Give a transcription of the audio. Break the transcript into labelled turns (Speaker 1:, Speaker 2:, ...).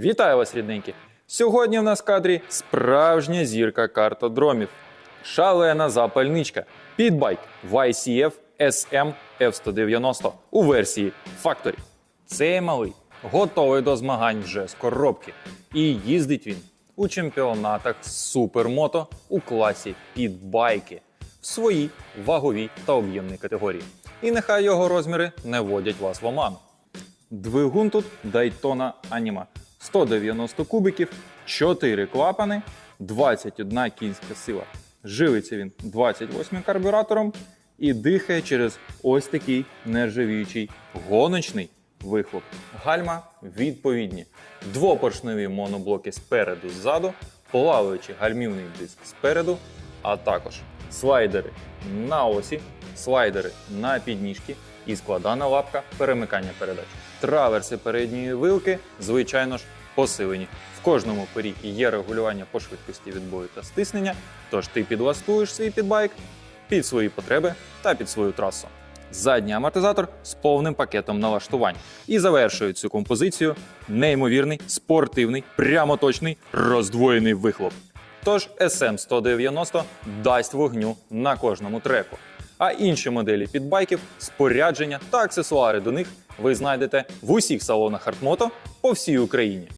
Speaker 1: Вітаю вас, рідненькі! Сьогодні в нас в кадрі справжня зірка картодромів. Шалена запальничка. Підбайк YCF SM F190 у версії Factory. Цей малий готовий до змагань вже з коробки. І їздить він у чемпіонатах супермото у класі підбайки в своїй ваговій та об'ємній категорії. І нехай його розміри не вводять вас в оману. Двигун тут Daytona Anima. 190 кубиків, 4 клапани, 21 кінська сила. Живиться він 28 карбюратором і дихає через ось такий нержавіючий гоночний вихлоп. Гальма відповідні. Двопоршневі моноблоки спереду ззаду, плаваючий гальмівний диск спереду, а також слайдери на осі, слайдери на підніжки і складана лапка перемикання передач. Траверси передньої вилки, звичайно ж, посилені. В кожному порігі є регулювання по швидкості відбою та стиснення, тож ти підлаштуєш свій підбайк під свої потреби та під свою трасу. Задній амортизатор з повним пакетом налаштувань. І завершує цю композицію неймовірний, спортивний, прямоточний, роздвоєний вихлоп. Тож SM190 дасть вогню на кожному треку. А інші моделі підбайків, спорядження та аксесуари до них ви знайдете в усіх салонах Артмото по всій Україні.